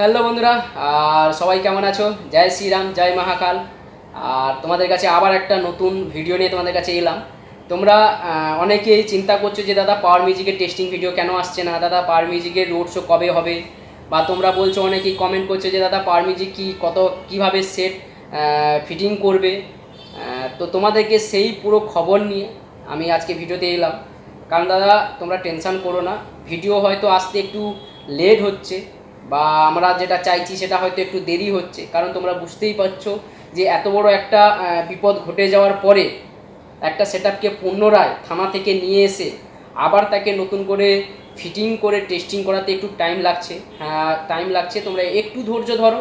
Hello বন্ধুরা, আর সবাই কেমন আছো? জয় শ্রীরাম, জয় মহাকাল। আর তোমাদের কাছে আবার একটা নতুন ভিডিও নিয়ে তোমাদের কাছে এলাম। তোমরা অনেকেই চিন্তা করছ যে, দাদা পাওয়ার মিউজিকের টেস্টিং ভিডিও কেন আসছে না? দাদা পাওয়ার মিউজিকের রোড শো কবে হবে? বা তোমরা বলছো, অনেকেই কমেন্ট করছ যে, দাদা পাওয়ার মিউজিক কি, কত, কীভাবে সেট ফিটিং করবে? তো তোমাদেরকে সেই পুরো খবর নিয়ে আমি আজকে ভিডিওতে এলাম। কারণ, দাদা, তোমরা টেনশন করো না। ভিডিও হয়তো আসতে একটু লেট হচ্ছে। বা আমরা যেটা চাইছি সেটা হয়তো একটু দেরি হচ্ছে। কারণ তোমরা বুঝতেই পারছ যে এত বড় একটা বিপদ ঘটে যাওয়ার পরে একটা সেট আপকে পুনরায় থানা থেকে নিয়ে এসে আবার তাকে নতুন করে ফিটিং করে টেস্টিং করাতে একটু টাইম লাগছে। হ্যাঁ টাইম লাগছে, তোমরা একটু ধৈর্য ধরো,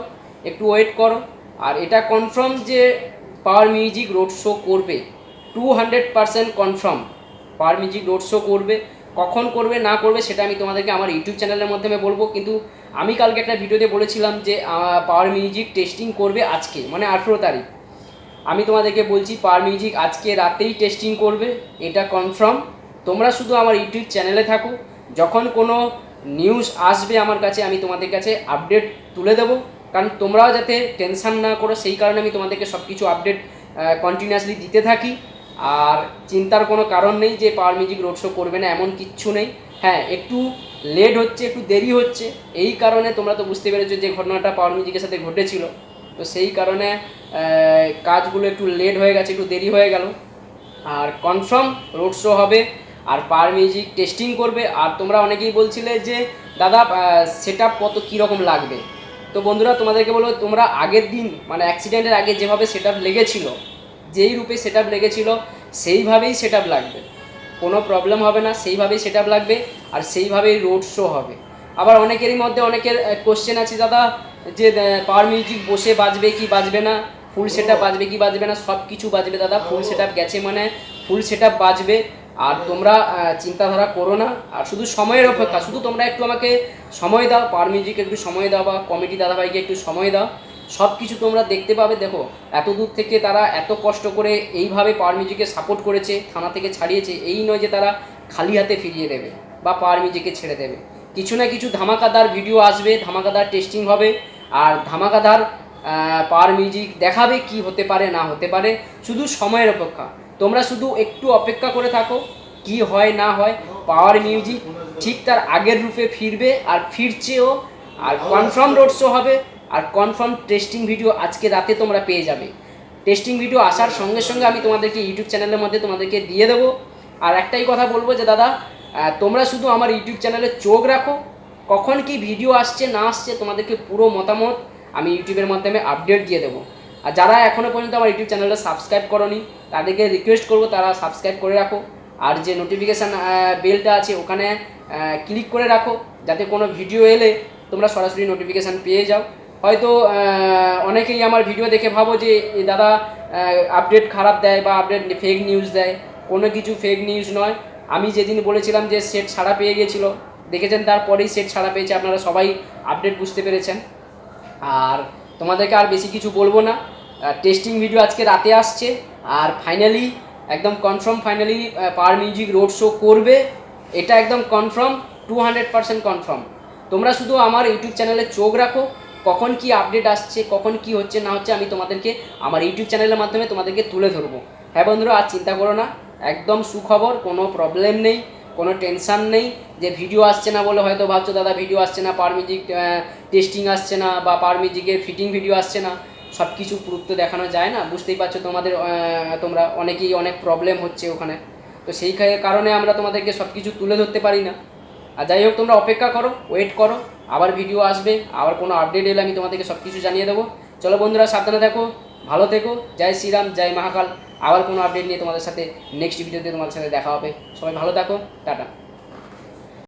একটু ওয়েট করো। আর এটা কনফার্ম যে পাওয়ার মিউজিক রোড শো করবে। Two hundred percent confirm power music road show করবে। কখন করবে, না করবে, সেটা আমি তোমাদেরকে আমার ইউটিউব চ্যানেলের মাধ্যমে বলব। কিন্তু আমি কালকে একটা ভিডিওতে বলেছিলাম যে পাওয়ার মিউজিক টেস্টিং করবে আজকে মানে আঠেরো তারিখ। আমি তোমাদেরকে বলছি পাওয়ার মিউজিক আজকে রাতেই টেস্টিং করবে, এটা কনফার্ম তোমরা শুধু আমার ইউটিউব চ্যানেলে থাকো, যখন কোনো নিউজ আসবে আমার কাছে, আমি তোমাদের কাছে আপডেট তুলে দেবো। কারণ তোমরাও যাতে টেনশন না করো, সেই কারণে আমি তোমাদেরকে সব কিছু আপডেট কন্টিনিউয়াসলি দিতে থাকি। আর চিন্তার কোনো কারণ নেই যে পাওয়ার মিউজিক রোড শো করবে না, এমন কিচ্ছু নেই। হ্যাঁ একটু লেট হচ্ছে, একটু দেরি হচ্ছে। এই কারণে তোমরা তো বুঝতে পেরেছ যে ঘটনাটা পাওয়ার মিউজিকের সাথে ঘটেছিল। তো সেই কারণে কাজগুলো একটু লেট হয়ে গেছে, একটু দেরি হয়ে গেল। আর কনফার্ম রোড শো হবে, আর পার মিউজিক টেস্টিং করবে। আর তোমরা অনেকেই বলছিলে যে, দাদা সেট কত কীরকম লাগবে? তো বন্ধুরা, তোমাদেরকে বলব, তোমরা আগের দিন মানে অ্যাক্সিডেন্টের আগে যেভাবে সেট আপ লেগেছিল যেই রূপে সেট আপ লেগেছিল, সেইভাবেই সেট আপ লাগবে। কোনো প্রবলেম হবে না, সেইভাবেই সেট আপ লাগবে আর সেইভাবেই রোড শো হবে। আবার অনেকেরই মধ্যে অনেকের কোশ্চেন আছে, দাদা, যে পাওয়ার মিউজিক বসে বাজবে কি বাজবে না? ফুল সেট আপ বাজবে কি বাজবে না? সব কিছু বাজবে, দাদা ফুল সেট আপ গেছে মানে ফুল সেট আপ বাজবে। আর তোমরা চিন্তাধারা করো না। আর শুধু সময়ের অপেক্ষা, শুধু তোমরা একটু আমাকে সময় দাও পাওয়ার মিউজিকে একটু সময় দাও বা কমিটি দাদাভাইকে একটু সময় দাও। সব কিছু তোমরা দেখতে পাবে। দেখো, এত দূর থেকে তারা এত কষ্ট করে এইভাবে পাওয়ার সাপোর্ট করেছে, থানা থেকে ছাড়িয়েছে। এই নয় যে তারা খালি হাতে ফিরিয়ে দেবে বা পাওয়ার ছেড়ে দেবে। কিছু না কিছু ধামাকাদার ভিডিও আসবে, ধামাকাদার টেস্টিং হবে। আর ধামাকাদার পাওয়ার মিউজিক দেখাবে কি হতে পারে, না হতে পারে। শুধু সময়ের অপেক্ষা। তোমরা শুধু একটু অপেক্ষা করে থাকো, কি হয়, না হয়। পাওয়ার মিউজিক ঠিক তার আগের রূপে ফিরবে আর ফিরছেও। আর কনফার্ম রোড শো হবে। আর কনফার্ম টেস্টিং ভিডিও আজকে রাতে তোমরা পেয়ে যাবে। টেস্টিং ভিডিও আসার সঙ্গে সঙ্গে আমি তোমাদেরকে ইউটিউব চ্যানেলের মধ্যে তোমাদেরকে দিয়ে দেবো। আর একটাই কথা বলব যে, দাদা তোমরা শুধু আমার ইউটিউব চ্যানেলে চোখ রাখো। কখন কি ভিডিও আসছে, না আসছে, তোমাদেরকে পুরো মতামত আমি ইউটিউবের মাধ্যমে আপডেট দিয়ে দেবো। আর যারা এখনও পর্যন্ত আমার ইউটিউব চ্যানেলটা সাবস্ক্রাইব করনি, তাদেরকে রিকোয়েস্ট করব, তারা সাবস্ক্রাইব করে রাখো। আর যে নোটিফিকেশান বেলটা আছে, ওখানে ক্লিক করে রাখো। যাতে কোনো ভিডিও এলে তোমরা সরাসরি নোটিফিকেশান পেয়ে যাও। হয়তো অনেকেই আমার ভিডিও দেখে ভাবো যে দাদা আপডেট খারাপ দেয় বা আপডেট ফেক নিউজ দেয়। কোনো কিছু ফেক নিউজ নয়। আমি যেদিন বলেছিলাম যে সেট ছাড়া পেয়ে গেছিল, দেখেছেন তারপরেই সেট ছাড়া পেয়েছে, আপনারা সবাই আপডেট বুঝতে পেরেছেন। আর তোমাদেরকে আর বেশি কিছু বলব না। টেস্টিং ভিডিও আজকে রাতে আসছে, আর ফাইনালি একদম confirm finally power music road show করবে। এটা একদম confirm two hundred percent confirm তোমরা শুধু আমার ইউটিউব চ্যানেলে চোখ রাখো কখন কি আপডেট আসছে, কখন কি হচ্ছে, না হচ্ছে আমি তোমাদেরকে আমার ইউটিউব চ্যানেলের মাধ্যমে তোমাদেরকে তুলে ধরবো। হ্যাঁ বন্ধুরা, আর চিন্তা করো না, একদম সুখবর, কোনো প্রবলেম নেই, কোনো টেনশন নেই যে ভিডিও আসছে না বলে হয়তো ভাবছ, দাদা ভিডিও আসছে না পার মিউজিক টেস্টিং আসছে না বা পার মিউজিকের ফিটিং ভিডিও আসছে না। সব কিছু তো দেখানো যায় না। বুঝতেই পারছ তোমাদের তোমরা অনেকেই অনেক প্রবলেম হচ্ছে ওখানে। তো সেই কারণে আমরা তোমাদেরকে সব কিছু তুলে ধরতে পারি না। আর যাই হোক, তোমরা অপেক্ষা করো ওয়েট করো, আবার ভিডিও আসবে, আবার কোনো আপডেট এলে আমি তোমাদেরকে সব কিছু জানিয়ে দেবো। চলো বন্ধুরা, সাবধানে থাকো, ভালো থেকো, জয় শ্রীরাম, জয় মহাকাল। আবার কোনো আপডেট নিয়ে তোমাদের সাথে নেক্সট ভিডিওতে তোমাদের সাথে দেখা হবে। সবাই ভালো থাকো, টাটা।